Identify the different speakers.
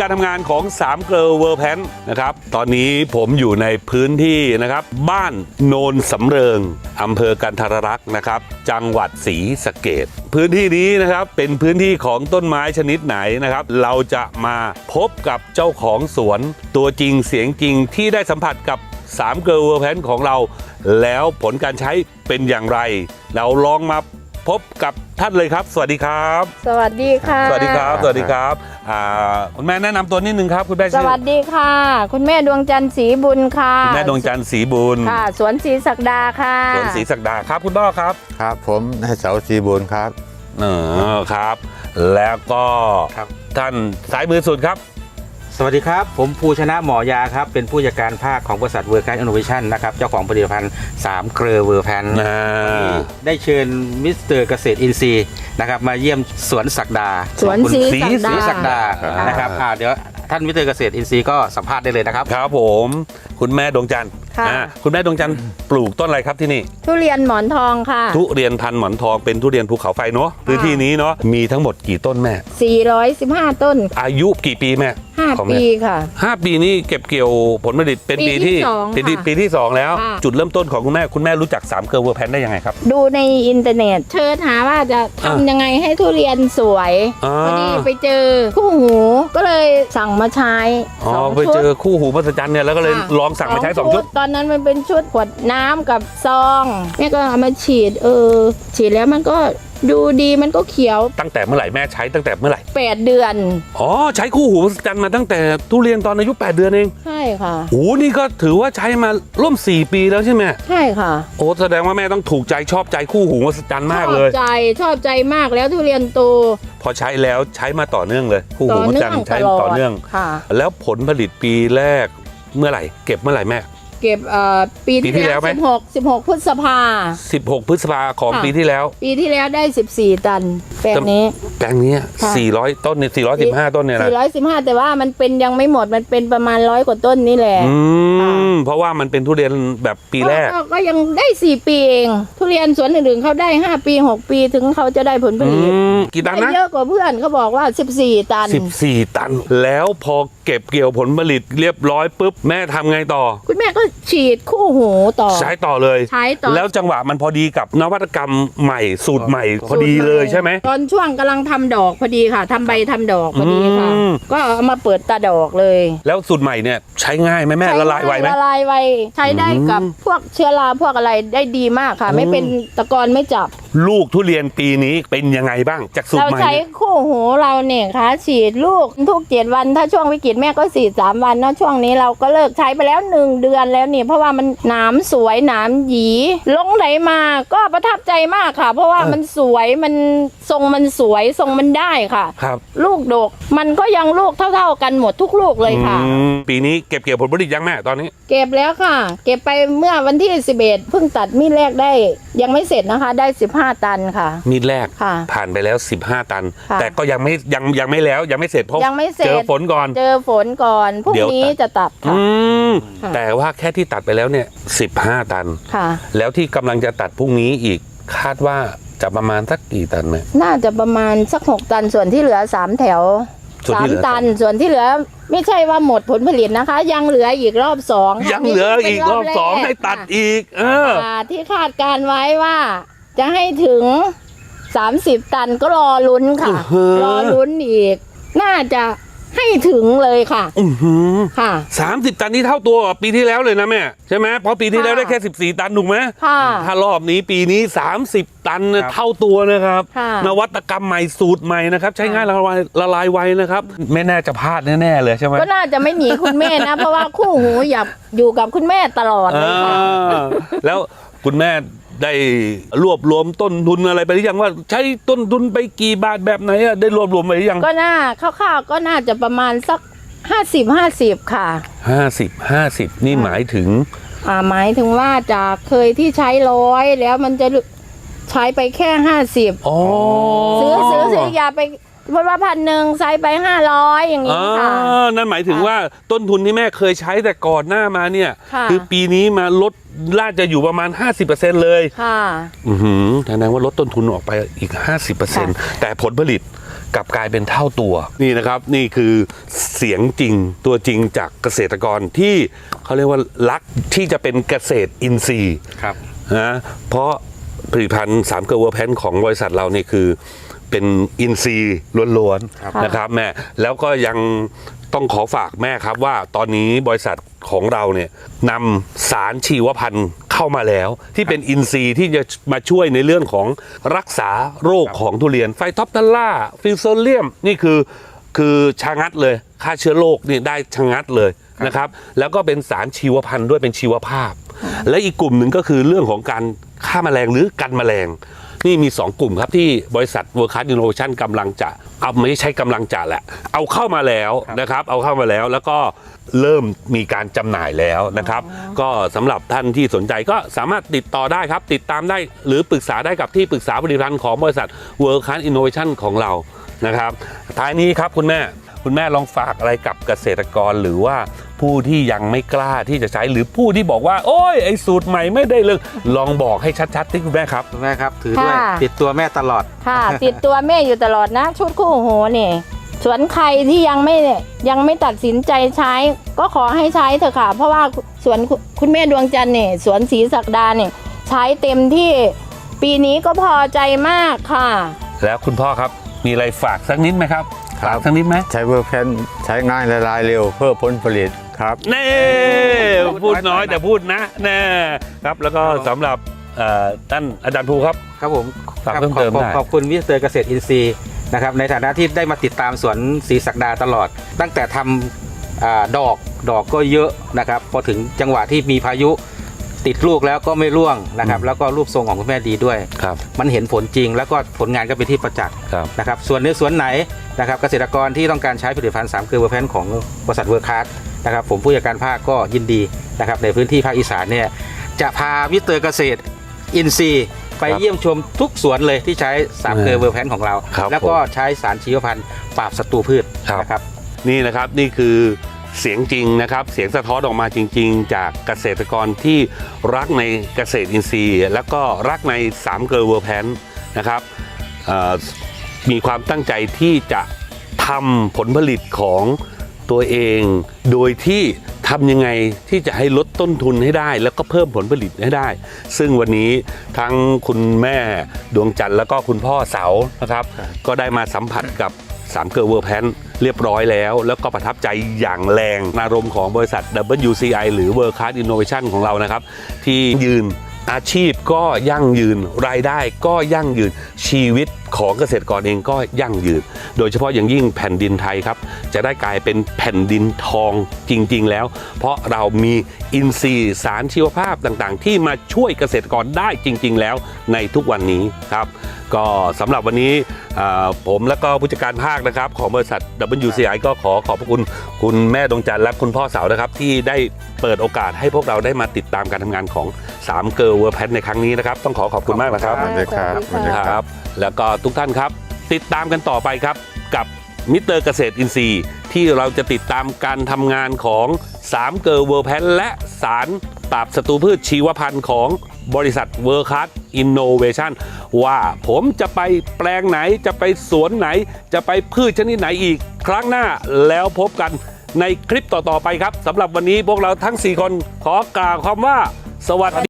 Speaker 1: การทำงานของ3เกลเวอร์แพนนะครับ ตอนนี้ผมอยู่ในพื้นที่นะครับ บ้านโนนสำเริงอำเภอกันทรรักษ์นะครับ จังหวัดศรีสะเกดพื้นที่นี้นะครับเป็นพื้นที่ของต้นไม้ชนิดไหนนะครับ เราจะมาพบกับเจ้าของสวนตัวจริงเสียงจริงที่ได้สัมผัสกับ3เกลเวอร์แพนของเรา แล้วผลการใช้เป็นอย่างไร เราลองมา พบกับท่านเลยครับ สวัสดีครับ
Speaker 2: สวัสดีค่ะ
Speaker 1: สวัสดีครับ สวัสดีครับอ่าคุณแม่แนะนำตัวนิดนึงครับคุณแม่
Speaker 2: ส
Speaker 1: ชื่อ
Speaker 2: วัสดีค่ะ คุณแม่ดวงจันทร์ศรีบุญค่ะ
Speaker 1: คุณแม่ดวงจันทร์ศรีบุญ
Speaker 2: ค่ะ สวนศรีศักดาค่ะ
Speaker 1: สวนศรีศักดาครับคุณพ่อครับ
Speaker 3: ครับผมนายเสาสีบุญครับ
Speaker 1: เออครับ แล้วก็
Speaker 4: ครับ
Speaker 1: ท่านสายมือสุดครับ
Speaker 4: สวัสดีครับ ผมภูชนะหมอยาครับ เป็นผู้จัดการภาคของบริษัทเวอร์คัสอินโนเวชันนะครับ เจ้าของผลิตภัณฑ์ 3 เกลือเวอร์แพน
Speaker 1: อ่า
Speaker 4: ได้เชิญมิสเตอร์เกษตรอินทรีย์นะครับมาเยี่ยมสวนศักดา
Speaker 2: สวนศรี
Speaker 1: ศรี
Speaker 2: ศัก
Speaker 4: ศรี
Speaker 2: ดา
Speaker 4: ศักดา
Speaker 1: อ่าน
Speaker 4: นะครับอ่าเดี๋ยวท่านมิสเตอร์เกษตรอินทรีย์ก็สัมภาษณ์ได้เลยนะครับ
Speaker 1: ครับผม คุณแม่ดวงจันทร์
Speaker 2: ค่ะ
Speaker 1: อ่าคุณแม่ดวงจันทร์ปลูกต้นอะไรครับที่นี่
Speaker 2: ทุเรียนหมอนทองค่ะ
Speaker 1: ทุเรียนพันหมอนทองเป็นทุเรียนภูเขาไฟเนาะพื้นที่นี้เนาะมีทั้งหมดกี่ต้นแม่
Speaker 2: 415 ต้น
Speaker 1: อายุกี่ปีแม่ ของ
Speaker 2: 5
Speaker 1: แม่
Speaker 2: ปีค่ะ
Speaker 1: ห้าปีนี้เก็บเกี่ยวผลผลิตเป็น
Speaker 2: ปี
Speaker 1: ปี
Speaker 2: ที่
Speaker 1: ที่
Speaker 2: สอง
Speaker 1: ปีที่
Speaker 2: ค่ะ
Speaker 1: ปีที่สองแล้ว
Speaker 2: ค่ะ
Speaker 1: จุดเริ่มต้นของคุณแม่คุณแม่รู้จัก3ามเกลอเวอร์แพนได้ยังไงครับ
Speaker 2: ดูในอินเทอร์เน็ต เชิญหาว่าจะ
Speaker 1: อ่า
Speaker 2: ทำยังไงให้ทุเรียนสวย
Speaker 1: อ่า
Speaker 2: พอดีไปเจอคู่หูก็เลยสั่งมาใช้
Speaker 1: อ๋อ
Speaker 2: สอง
Speaker 1: ไป
Speaker 2: ชุ
Speaker 1: เจ
Speaker 2: ด
Speaker 1: อคู่หูมหัศจรรย์เนี่ยแล้วก็เลย
Speaker 2: ค่ะ
Speaker 1: ลองสั่งมาใช้สองชุด
Speaker 2: ตอนนั้นมันเป็นชุดขวดน้ำกับซองแม่ก็เอามาฉีด เออ ฉีดแล้วมันก็ ดูดีมันก็เขียว
Speaker 1: ตั้งแต่เมื่อไหร่แม่ใช้ตั้งแต่เมื่อไหร่
Speaker 2: 8 เดือน
Speaker 1: อ๋อใช้คู่หูมหัศจรรย์มาตั้งแต่ทุเรียนตอนอายุ 8 เดือนเอง
Speaker 2: ใช่ค่ะ
Speaker 1: โอ้นี่ก็ถือว่าใช้มาร่วม 4 ปีแล้วใช่ไหม
Speaker 2: ใช่ค่ะ
Speaker 1: โอ้แสดงว่าแม่ต้องถูกใจชอบใจคู่หูมหัศจรรย์มากเลย
Speaker 2: ชอบใจชอบใจมากแล้วทุเรียนโต
Speaker 1: พอใช้แล้วใช้มาต่อเนื่องเลย คู่
Speaker 2: ต่
Speaker 1: หู
Speaker 2: อ
Speaker 1: มหัศ
Speaker 2: เนื่
Speaker 1: จร
Speaker 2: อ
Speaker 1: รงย์
Speaker 2: ต
Speaker 1: ใช้
Speaker 2: ลอด
Speaker 1: ต่อเนื่อง
Speaker 2: ค่ะ
Speaker 1: แล้วผลผลิตปีแรกเมื่อไหร่ เก็บเมื่อไหร่แม่
Speaker 2: เก็บเอ่อปี
Speaker 1: ปีที่แล้วไหม
Speaker 2: สิบหกสิบหกพฤษภา
Speaker 1: 16 พฤษภาของ
Speaker 2: ค่ะ
Speaker 1: ปีที่แล้ว
Speaker 2: ปีที่แล้วได้14ตันแปลงนี้
Speaker 1: แปลงเนี้ย
Speaker 2: ค่ะ
Speaker 1: 400 ต้นเนี่ย415 ต้นเนี่ยนะ
Speaker 2: 415แต่ว่ามันเป็นยังไม่หมดมันเป็นประมาณร้อยกว่าต้นนี่แหละ
Speaker 1: อื
Speaker 2: ค่ะ
Speaker 1: มเพราะว่ามันเป็นทุเรียนแบบปีแรก
Speaker 2: ก็ยังได้4ปีเอง ทุเรียนสวนอื่นๆเขาได้5ปี6ปีถึงเขาจะได้ผลผ
Speaker 1: อื
Speaker 2: ลิต
Speaker 1: มกี่ตัน
Speaker 2: ได้
Speaker 1: นะ
Speaker 2: เยอะกว่าเพื่อนเขาบอกว่า14ตัน
Speaker 1: 14 ตัน แล้วพอเก็บเกี่ยวผลผลิตเรียบร้อยปุ๊บ แม่ทำไงต่อ
Speaker 2: คุณแม่ก็ฉีดคู่หูต่อ
Speaker 1: ใช้ต่อเลย
Speaker 2: ใช้ต่อ
Speaker 1: แล้วจังหวะมันพอดีกับนวัตกรรมใหม่สูตรใหม่พอดีเลยใช่ไหม
Speaker 2: ตอนช่วงกำลังทำดอกพอดีค่ะทำใบทำดอกพอดีค่ะ
Speaker 1: อืม
Speaker 2: ก็เอามาเปิดตาดอกเลย
Speaker 1: แล้วสูตรใหม่เนี่ยใช้ง่ายไหมแม่ละลายไวไหม
Speaker 2: ละลายไวใช้ได้กับพวกเชื้อราพวกอะไรได้ดีมากค่ะ
Speaker 1: อืม
Speaker 2: ไม่เป็นตะกอนไม่จับ
Speaker 1: ลูกทุเรียนปีนี้เป็นยังไงบ้างจากสูตร
Speaker 2: เรา
Speaker 1: ใหม่
Speaker 2: ใช้
Speaker 1: เนี่ย
Speaker 2: คู่หูเราเนี่ยค่ะฉีดลูกทุกเจ็ดวันถ้าช่วงวิกฤตแม่ก็ฉีดสามวันเนาะช่วงนี้เราก็เลิกใช้ไปแล้วหนึ่งเดือนแล้วนี่เพราะว่ามันหนามสวยหนามหยีลงไหนมาก็ประทับใจมากค่ะ เพราะว่ามันสวยมันทรงมันสวยทรงมันได้ค่ะ
Speaker 1: ครับ
Speaker 2: ลูกดกมันก็ยังลูกเท่า ๆ กันหมดทุกลูกเลยค่ะ
Speaker 1: อืมปีนี้เก็บเกี่ยวผลผลิตยังแม่ตอนนี้
Speaker 2: เก็บแล้วค่ะ เก็บไปเมื่อวันที่ 11เพิ่งตัดมีดแรกได้ยังไม่เสร็จนะคะ ได้15ตันค่ะ
Speaker 1: มีดแรก
Speaker 2: ค่ะ
Speaker 1: ผ่านไปแล้ว 15 ตัน
Speaker 2: ค่ะ
Speaker 1: แต่ก็ยังไม่ยังยังไม่แล้วยังไม่เสร็จเพราะ
Speaker 2: ยังไม่เสร็จ
Speaker 1: เจอฝนก่อน
Speaker 2: เจอฝนก่อนพรุ่ง
Speaker 1: เดี๋ยว
Speaker 2: นี้
Speaker 1: ตัด
Speaker 2: จะตัดค่ะ
Speaker 1: อืม
Speaker 2: ค่ะ
Speaker 1: แต่ว่าแค่ที่ตัดไปแล้วเนี่ย15 ตัน
Speaker 2: ค่ะ
Speaker 1: แล้วที่กำลังจะตัดพรุ่งนี้อีกคาดว่าจะประมาณสักกี่ตันแม่
Speaker 2: น่าจะประมาณสัก6ตันส่วนที่เหลือ3แถว
Speaker 1: ส่วนที่เหลือ
Speaker 2: 3ตันส่วนที่เหลือไม่ใช่ว่าหมดผลผลิตนะคะ ยังเหลืออีกรอบสองค่ะ
Speaker 1: ยังเหลืออีกรอบสอง
Speaker 2: แก
Speaker 1: ให้ตัดอีก เออ
Speaker 2: ค่ะที่คาดการไว้ว่า จะให้ถึง 30 ตันก็รอลุ้นค่ะ
Speaker 1: อื้อหือ
Speaker 2: รอลุ้นอีก น่าจะ ให้ถึงเลยค่ะ
Speaker 1: อือหือ
Speaker 2: ค่ะ
Speaker 1: สามสิบตันนี่เท่าตัวกับปีที่แล้วเลยนะแม่ใช่ไหมเพราะปีที่แล้ว
Speaker 2: ค่ะ
Speaker 1: ได้แค่14ตันถูกไหม
Speaker 2: ค่ะ
Speaker 1: ถ้ารอบนี้ปีนี้30ตันเนี่ย
Speaker 4: ครับ
Speaker 1: เท่าตัวนะครับ
Speaker 2: ค่ะ
Speaker 1: นวัตกรรมใหม่สูตรใหม่นะครับ ใช้ง่ายละลายละลายไวนะครับไม่แน่จะพลาดแน่ๆเลยใช่ไหม
Speaker 2: ก็น่าจะไม่หนีคุณแม่นะ เพราะว่าคู่หูอยากอยู่กับคุณแม่ตลอดเลยค่ะ
Speaker 1: อ่าแล้วคุณแม่ ได้รวบรวมต้นทุนอะไรไปหรือยังว่า ใช้ต้นทุนไปกี่บาทแบบไหนอะได้รวบรวมไปหรือยัง
Speaker 2: ก็น่าคร่าวๆก็น่าจะประมาณสัก50 50ค่ะ
Speaker 1: ห้าสิบห้าสิบนี่หมายถึง
Speaker 2: อ่าหมายถึงว่าจากเคยที่ใช้ร้อยแล้วมันจะ ใช้ไปแค่50
Speaker 1: อ๋อ
Speaker 2: ซื้อซื้อซื้อยาไปเพราะว่าพันหนึ่งใช้ไป500อย่างนี้
Speaker 1: อ่า
Speaker 2: ค่ะ
Speaker 1: นั่นหมายถึงว่าต้นทุนที่แม่เคยใช้แต่ก่อนหน้ามาเนี่ย
Speaker 2: ค่ะ
Speaker 1: อปีนี้มาลดน่าจะอยู่ประมาณ 50%เลย
Speaker 2: ค่ะ
Speaker 1: อือหือแสดงว่าลดต้นทุนออกไปอีก 50%แต่ผลผลิตกลับกลายเป็นเท่าตัว นี่นะครับ นี่คือเสียงจริงตัวจริงจากเกษตรกรที่เขาเรียกว่ารักที่จะเป็นเกษตรอินทรีย์
Speaker 4: ครับ
Speaker 1: นะเพราะ ผลิตภัณฑ์สามเกลือเวอร์แพนของบริษัทเรานี่คือ เป็นอินทรีย์ล้วน
Speaker 4: ครับ
Speaker 1: ๆนะครับแม่แล้วก็ยังต้องขอฝากแม่ครับว่าตอนนี้บริษัทของเราเนี่ยนำสารชีวพันธุ์เข้ามาแล้ว ที่เป็นอินทรีย์ที่จะมาช่วยในเรื่องของรักษาโรคของทุเรียนไฟท็อปทัลล่าฟิลโซเลียมนี่คือคือชะงัดเลยฆ่าเชื้อโรคนี่ได้ชะงัดเลยนะครับ แล้วก็เป็นสารชีวพันธุ์ด้วยเป็นชีวภาพ และอีกกลุ่มหนึ่งก็คือเรื่องของการ ฆ่าแมลงหรือกันแมลง นี่มี 2 กลุ่มครับที่บริษัท World Class Innovation กำลังจะเอาไม่ใช่กำลังจะแหละ เอาเข้ามาแล้วนะครับ เอาเข้ามาแล้วแล้วก็เริ่มมีการจำหน่ายแล้วนะครับ ก็สำหรับท่านที่สนใจก็สามารถติดต่อได้ครับ ติดตามได้หรือปรึกษาได้กับที่ปรึกษาผลิตภัณฑ์ของบริษัท World Class Innovation ของเรานะครับท้ายนี้ครับคุณแม่ คุณแม่ลองฝากอะไรกับเกษตรกรหรือว่าผู้ที่ยังไม่กล้าที่จะใช้หรือผู้ที่บอกว่า โอ้ยไอ้สูตรใหม่ไม่ได้เลยลองบอกให้ชัดๆที่คุณแม่ครับ
Speaker 4: คุณแม่ครับถือด้วย
Speaker 2: ค่ะ
Speaker 4: ติดตัวแม่ตลอด
Speaker 2: ค่ะ ติดตัวแม่อยู่ตลอดนะ ชุดคู่หูนี่สวนใครที่ยังไม่ยังไม่ตัดสินใจใช้ ก็ขอให้ใช้เถอะค่ะ เพราะว่าสวนคุณคุณแม่ดวงจันทร์เนี่ยสวนศรีศักดาเนี่ยใช้เต็มที่ปีนี้ก็พอใจมากค่ะ
Speaker 1: แล้วคุณพ่อครับมีอะไรฝากสักนิดไหมครับ
Speaker 3: ครับ
Speaker 1: ฝากสักนิดไหม
Speaker 3: ใช้เวอร์แพนใช้ง่ายละลายเร็วเพื่อผลผลิตครับ
Speaker 1: เน่พูดน้อยแต่พูดนะแน่ครับแล้วก็สำหรับเอ่อท่านอาจารย์ภูครับ
Speaker 4: ครับผม
Speaker 1: ฝาก
Speaker 4: ครับ
Speaker 1: เพิ่มเติม
Speaker 4: ขอบ
Speaker 1: ได้
Speaker 4: ขอบคุณมิสเตอร์เกษตรอินทรีย์นะครับในฐานะที่ได้มาติดตามสวนศรีศักดาตลอด ตั้งแต่ทำอาดอกดอกก็เยอะนะครับ พอถึงจังหวะที่มีพายุ ติดลูกแล้วก็ไม่ร่วงนะครับ แล้วก็รูปทรงของคุณแม่ดีด้วย
Speaker 1: ครับ
Speaker 4: มันเห็นผลจริง แล้วก็ผลงานก็เป็นที่ประจักษ์
Speaker 1: ครับ
Speaker 4: นะครับ ส่วนในสวนไหนนะครับเกษตรกรที่ต้องการใช้ผลิตภัณฑ์สามเกลือเวอร์แพนของบริษัทเวอร์คัสนะครับผมผู้จัดการภาคก็ยินดีนะครับในพื้นที่ภาคอีสานเนี่ยจะพามิสเตอร์เกษตรอินทรีย์ไป
Speaker 1: ครับ
Speaker 4: เยี่ยมชมทุกสวนเลยที่ใช้สามเกลือเวอร์แพนของเรา
Speaker 1: ครับ
Speaker 4: แล้วก็ใช้สารชีวพันธุ์ปราบศัตรูพืช
Speaker 1: ครับ
Speaker 4: นะครับ
Speaker 1: นี่นะครับนี่คือ เสียงจริงนะครับ เสียงสะท้อนออกมาจริง ๆ จากเกษตรกรที่รักในเกษตรอินทรีย์ แล้วก็รักในสามเกลอเวอร์แพนนะครับมีความตั้งใจที่จะทำผลผลิตของตัวเอง โดยที่ทำยังไงที่จะให้ลดต้นทุนให้ได้ แล้วก็เพิ่มผลผลิตให้ได้ ซึ่งวันนี้ทั้งคุณแม่ดวงจันทร์แล้วก็คุณพ่อเสานะครับ ก็ได้มาสัมผัสกับสามเกอร์เวอร์แพน เรียบร้อยแล้ว แล้วก็ประทับใจอย่างแรงอารมณ์ของบริษัท WCI หรือ World Class Innovation ของเรานะครับ ที่ยืนอาชีพก็ยั่งยืนรายได้ก็ยั่งยืนชีวิตของเกษตรกรเองก็ยั่งยืน โดยเฉพาะอย่างยิ่งแผ่นดินไทยครับ จะได้กลายเป็นแผ่นดินทองจริง ๆ แล้ว เพราะเรามีอินทรีย์สารชีวภาพต่างๆ ที่มาช่วยเกษตรกรได้จริง ๆ แล้วในทุกวันนี้ครับ ก็สำหรับวันนี้อ่าผมและก็ผู้จัดการภาคนะครับ ของบริษัท WCI ก็ขอขอบพระคุณคุณแม่ดวงจันทร์และคุณพ่อเสานะครับ ที่ได้เปิดโอกาสให้พวกเราได้มาติดตามการทำงานของ3เกิร์ลเวอร์แพนในครั้งนี้นะครับ ต้องขอขอบคุณมากนะครับ
Speaker 3: สวัสดีครับสวัสดี
Speaker 1: ครับ แล้วก็ทุกท่านครับ ติดตามกันต่อไปครับ กับมิสเตอร์เกษตรอินทรีย์ ที่เราจะติดตามการทำงานของ3เกิร์ลเวอร์แพนและสาร ปราบศัตรูพืชชีวพันธุ์ของบริษัทเวอร์คัสอินโนเวชันว่าผมจะไปแปลงไหนจะไปสวนไหน จะไปพืชชนิดไหนอีกครั้งหน้าแล้วพบกันในคลิปต่อ ๆ ไปครับสำหรับวันนี้พวกเราทั้ง 4 คนขอกล่าวคำว่า สวัสดี